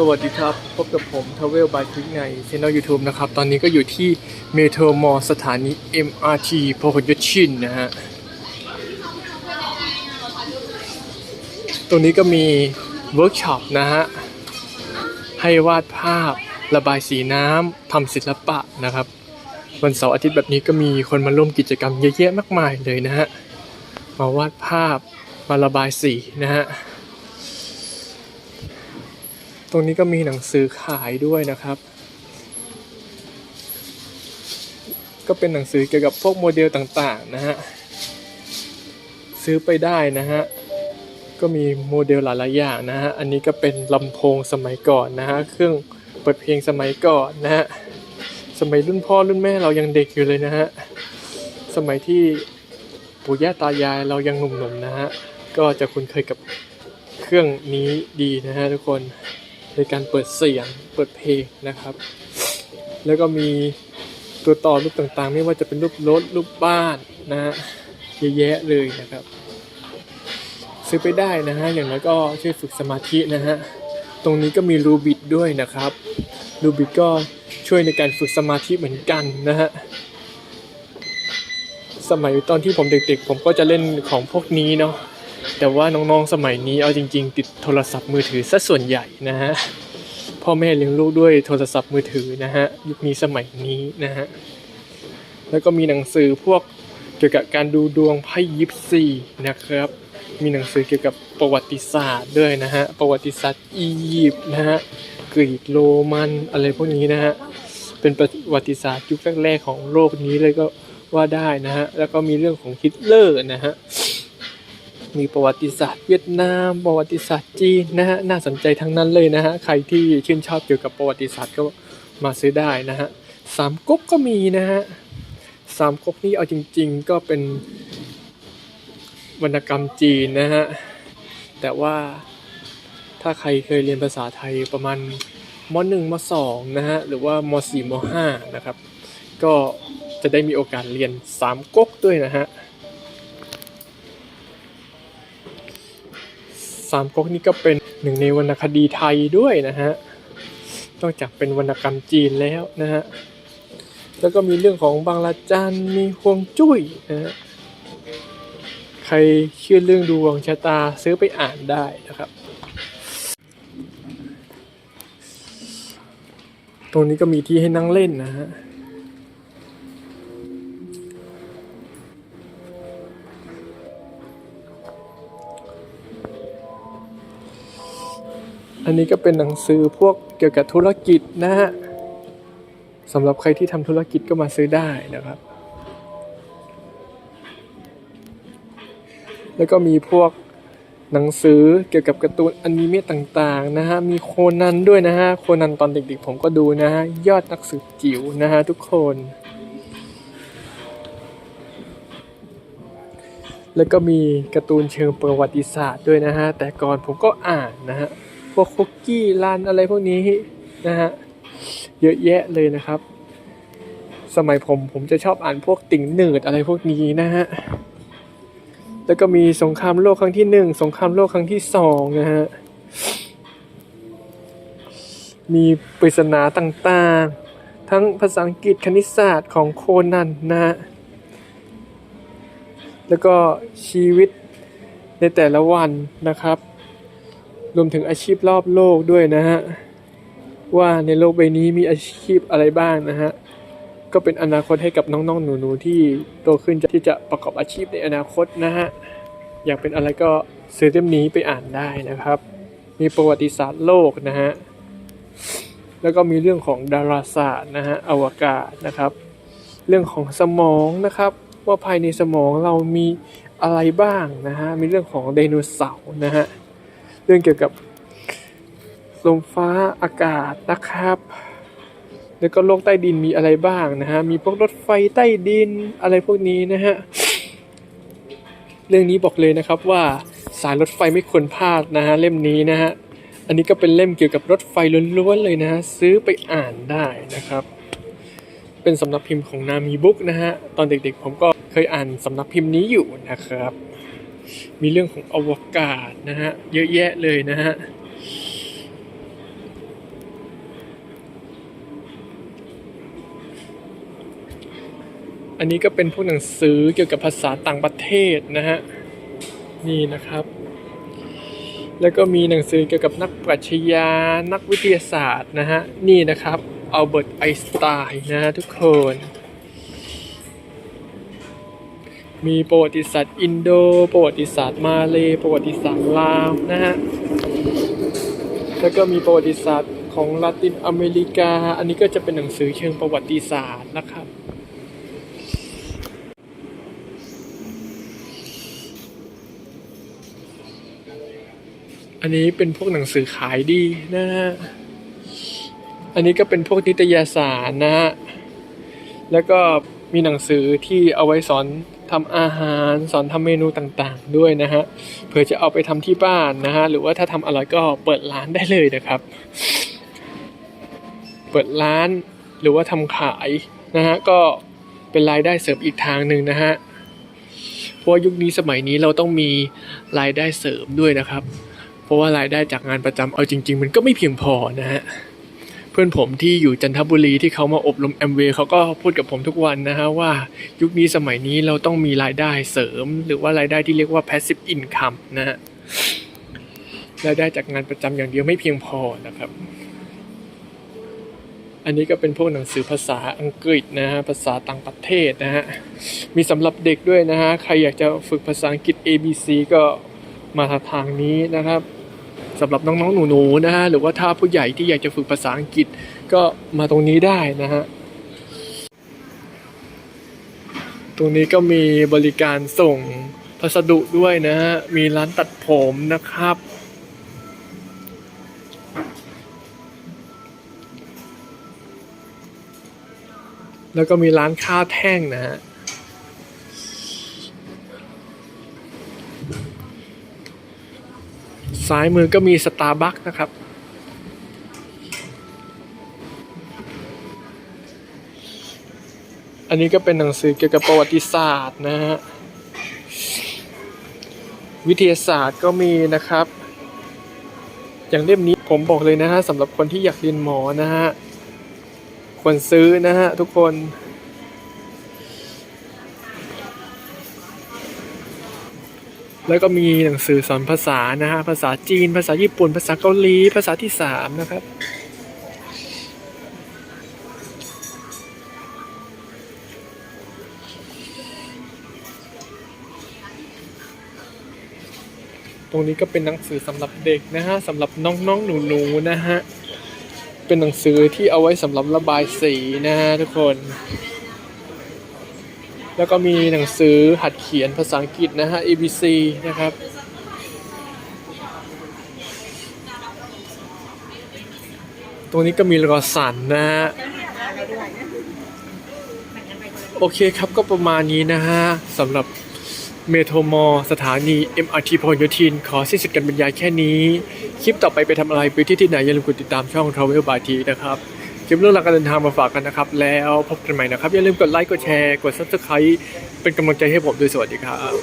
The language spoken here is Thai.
สวัสดีครับ พบกับผม Travel by Quick ใน Channel YouTube นะครับ ตอนนี้ก็อยู่ที่เมโทรมอลสถานี MRT พหลโยธินนะฮะ ตรงนี้ก็มีเวิร์กช็อปนะฮะ ให้วาดภาพระบายสีน้ำทำศิลปะนะครับ วันเสาร์อาทิตย์แบบนี้ก็มีคนมาร่วมกิจกรรมเยอะแยะมากมายเลยนะฮะ มาวาดภาพมาระบายสีนะฮะ รงนี้ก็มีหนังสือขายด้วยนะครับ ก็เป็นหนังสือเกี่ยวกับพวกโมเดลต่างๆนะฮะ ซื้อไปได้นะฮะ ก็มีโมเดลหลายๆอย่างนะฮะ อันนี้ก็เป็นลำโพงสมัยก่อนนะฮะ เครื่องเปิดเพลงสมัยก่อนนะฮะ สมัยรุ่นพ่อรุ่นแม่เรายังเด็กอยู่เลยนะฮะ สมัยที่ปู่ย่าตายายเรายังหนุ่มๆนะฮะ ก็จะคุ้นเคยกับเครื่องนี้ดีนะฮะทุกคน ในการเปิดเสียงเปิดเพลงนะครับ แล้วก็มีตัวต่อรูปต่างๆ ไม่ว่าจะเป็นรูปรถรูปบ้านนะฮะเยอะแยะเลยนะครับ ซื้อไปได้นะฮะอย่างน้อยก็ช่วยฝึกสมาธินะฮะตรงนี้ก็มีรูบิดด้วยนะครับรูบิดก็ช่วยในการฝึกสมาธิเหมือนกันนะฮะสมัยตอนที่ผมเด็กๆ ผมก็จะเล่นของพวกนี้เนาะ แต่ว่าน้องๆสมัยนี้เอาจริง ๆ ติดโทรศัพท์มือถือซะส่วนใหญ่นะฮะพ่อแม่เลี้ยงลูกด้วยโทรศัพท์มือถือนะฮะยุคนี้สมัยนี้นะฮะแล้วก็มีหนังสือพวกเกี่ยวกับการดูดวงไพ่ยิปซีนะครับ มีหนังสือเกี่ยวกับประวัติศาสตร์ด้วยนะฮะประวัติศาสตร์อียิปต์นะฮะกรีกโรมันอะไรพวกนี้นะฮะเป็นประวัติศาสตร์ยุคแรกๆของโลกนี้เลยก็ว่าได้นะฮะแล้วก็มีเรื่องของฮิตเลอร์นะฮะ มีประวัติศาสตร์เวียดนาม ประวัติศาสตร์จีนนะฮะน่าสนใจทั้งนั้นเลยนะฮะใครที่ชื่นชอบเกี่ยวกับประวัติศาสตร์ก็มาซื้อได้นะฮะสามก๊กก็มีนะฮะสามก๊กนี่เอาจริง ๆ ก็เป็นวรรณกรรมจีนนะฮะแต่ว่าถ้าใครเคยเรียนภาษาไทยประมาณมหนึ่งมสองนะฮะหรือว่ามสี่มห้านะครับ ก็จะได้มีโอกาสเรียนสามก๊กด้วยนะฮะ สามก๊กนี่ก็เป็นหนึ่งในวรรณคดีไทยด้วยนะฮะนอกจากเป็นวรรณกรรมจีนแล้วนะฮะแล้วก็มีเรื่องของบางละจันมีฮวงจุ้ยนะฮะใครเชื่อเรื่องดวงชะตาซื้อไปอ่านได้นะครับ ตรงนี้ก็มีที่ให้นั่งเล่นนะฮะ อันนี้ก็เป็นหนังสือพวกเกี่ยวกับธุรกิจนะฮะสำหรับใครที่ทำธุรกิจก็มาซื้อได้นะครับ แล้วก็มีพวกหนังสือเกี่ยวกับการ์ตูนอนิเมะต่างๆนะฮะ มีโคนันด้วยนะฮะ โคนันตอนเด็กๆผมก็ดูนะฮะ ยอดนักสืบจิ๋วนะฮะทุกคน แล้วก็มีการ์ตูนเชิงประวัติศาสตร์ด้วยนะฮะ แต่ก่อนผมก็อ่านนะฮะ พวกคุกกี้รันอะไรพวกนี้นะฮะเยอะแยะเลยนะครับ สมัยผมผมจะชอบอ่านพวกติ่งเนิร์ดอะไรพวกนี้นะฮะแล้วก็มีสงครามโลกครั้งที่หนึ่งสงครามโลกครั้งที่สองนะฮะมีปริศนาต่างๆ ทั้งภาษาอังกฤษคณิตศาสตร์ของโคนันนะฮะแล้วก็ชีวิตในแต่ละวันนะครับ รวมถึงอาชีพรอบโลกด้วยนะฮะ ว่าในโลกใบนี้มีอาชีพอะไรบ้างนะฮะ ก็เป็นอนาคตให้กับน้องๆหนูๆที่โตขึ้นจะที่จะประกอบอาชีพในอนาคตนะฮะ อยากเป็นอะไรก็ซื้อเล่มนี้ไปอ่านได้นะครับ มีประวัติศาสตร์โลกนะฮะ แล้วก็มีเรื่องของดาราศาสตร์นะฮะ อวกาศนะครับ เรื่องของสมองนะครับ ว่าภายในสมองเรามีอะไรบ้างนะฮะ มีเรื่องของไดโนเสาร์นะฮะ เรื่องเกี่ยวกับลมฟ้าอากาศนะครับ แล้วก็โลกใต้ดินมีอะไรบ้างนะฮะ มีพวกรถไฟใต้ดินอะไรพวกนี้นะฮะ เรื่องนี้บอกเลยนะครับว่าสายรถไฟไม่ควรพลาดนะฮะเล่มนี้นะฮะ อันนี้ก็เป็นเล่มเกี่ยวกับรถไฟล้วนๆเลยนะฮะซื้อไปอ่านได้นะครับ เป็นสำนักพิมพ์ของนามีบุ๊กนะฮะตอนเด็กๆผมก็เคยอ่านสำนักพิมพ์นี้อยู่นะครับ มีเรื่องของอวกาศนะฮะ เยอะแยะเลยนะฮะอันนี้ก็เป็นพวกหนังสือเกี่ยวกับภาษาต่างประเทศนะฮะ นี่นะครับ แล้วก็มีหนังสือเกี่ยวกับนักปรัชญานักวิทยาศาสตร์นะฮะ นี่นะครับอัลเบิร์ตไอน์สไตน์นะะทุกคน มีประวัติศาสตร์อินโด ประวัติศาสตร์มาเลประวัติศาสตร์ลาวนะฮะ แล้วก็มีประวัติศาสตร์ของลาตินอเมริกา อันนี้ก็จะเป็นหนังสือเชิงประวัติศาสตร์นะครับอันนี้เป็นพวกหนังสือขายดีนะฮะ อันนี้ก็เป็นพวกนิตยสารนะฮะ แล้วก็มีหนังสือที่เอาไว้สอน ทำอาหารสอนทำเมนูต่างๆ ด้วยนะฮะเผื่อจะเอาไปทำที่บ้านนะฮะหรือว่าถ้าทำอร่อยก็เปิดร้านได้เลยนะครับ เปิดร้านหรือว่าทำขายนะฮะก็เป็นรายได้เสริมอีกทางหนึ่งนะฮะเพราะยุคนี้สมัยนี้เราต้องมีรายได้เสริมด้วยนะครับ เพราะว่ารายได้จากงานประจำเอาจริง ๆ มันก็ไม่เพียงพอนะฮะ พื่อนผมที่อยู่จันทบุรีที่เขามาอบรมแอมเวย์เขาก็พูดกับผมทุกวันนะฮะว่ายุคนี้สมัยนี้เราต้องมีรายได้เสริม หรือว่ารายได้ที่เรียกว่า passive income นะฮะรายได้จากงานประจำอย่างเดียวไม่เพียงพอนะครับ อันนี้ก็เป็นพวกหนังสือภาษาอังกฤษนะฮะภาษาต่างประเทศนะฮะมีสำหรับเด็กด้วยนะฮะใครอยากจะฝึกภาษาอังกฤษ ABC ก็มาทางนี้นะครับ สำหรับน้องๆหนูๆนะฮะหรือว่าถ้าผู้ใหญ่ที่อยากจะฝึกภาษาอังกฤษก็มาตรงนี้ได้นะฮะตรงนี้ก็มีบริการส่งพัสดุด้วยนะฮะมีร้านตัดผมนะครับแล้วก็มีร้านค้าแท่งนะฮะ ซ้ายมือก็มีสตาร์บัคนะครับ อันนี้ก็เป็นหนังสือเกี่ยวกับประวัติศาสตร์นะฮะ วิทยาศาสตร์ก็มีนะครับ อย่างเล่มนี้ผมบอกเลยนะฮะสำหรับคนที่อยากเรียนหมอนะฮะ ควรซื้อนะฮะทุกคน แล้วก็มีหนังสือสอนภาษานะฮะภาษาจีน ภาษาญี่ปุ่น ภาษาเกาหลี ภาษาที่สามนะครับ ตรงนี้ก็เป็นหนังสือสำหรับเด็กนะฮะสำหรับน้องๆหนูๆนะฮะเป็นหนังสือที่เอาไว้สำหรับระบายสีนะฮะทุกคน แล้วก็มีหนังสือหัดเขียนภาษาอังกฤษนะฮะ ABC นะครับ ตรงนี้ก็มีรอสันนะฮะ โอเคครับก็ประมาณนี้นะฮะสำหรับเมโทรมอสถานี MRT พหลโยธิน ขอสิ้นสุดการบรรยายแค่นี้ คลิปต่อไปไปทำอะไรไปที่ที่ไหนอย่าลืมกดติดตามช่อง Travel by T นะครับ คลิปเรื่องราวการเดินทางมาฝากกันนะครับ แล้วพบกันใหม่นะครับ อย่าลืมกดไลค์กดแชร์กด Subscribe เป็นกำลังใจให้ผมด้วยสวัสดีครับ